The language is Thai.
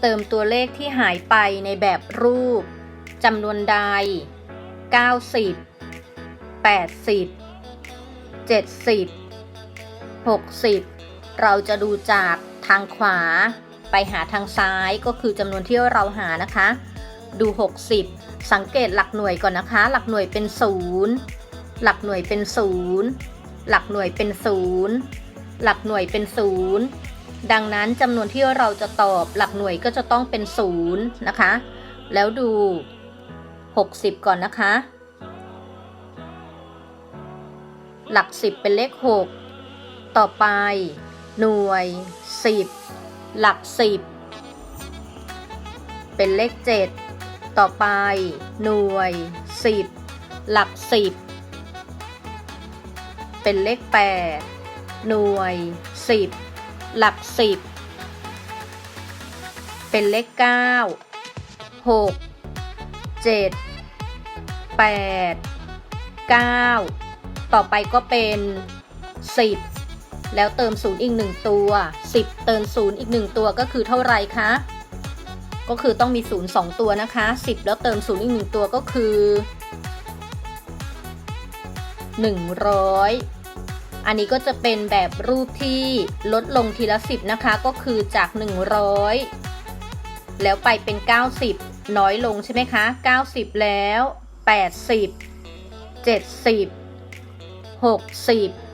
เติมตัวเลขที่หายไปในแบบรูปจำนวนใด 90 80 70 60 เราจะดูจากทางขวา ไปหาทางซ้ายก็คือจำนวนที่เราหานะคะ ดู 60 สังเกตหลักหน่วยก่อนนะคะ หลักหน่วยเป็น 0 หลักหน่วยเป็น 0 หลักหน่วยเป็น 0 หลักหน่วยเป็น 0 ดังนั้นจำนวนที่เราจะตอบหลักหน่วยก็จะต้องเป็น0นะคะ แล้วดู 60 ก่อนนะคะ หลัก 10 เป็นเลข 6 ต่อไป หน่วย 10 หลัก 10 เป็นเลข 7 ต่อไป หน่วย 10 หลัก 10 เป็นเลข 8 หน่วย 10 หลัก10เป็นเลข9 6 7 8 9ต่อไปก็เป็น10แล้วเติม0อีก1ตัว10เติม0อีก1ตัวก็คือเท่าไรคะ ก็คือต้องมี0 2ตัวนะคะ10แล้วเติม0อีก1ตัวก็คือ100 อันนี้ก็จะเป็นแบบรูปที่ลดลงทีละ 10 นะคะ ก็คือจาก 100 แล้วไปเป็น 90 น้อยลงใช่ไหมคะ 90 แล้ว 80 70 60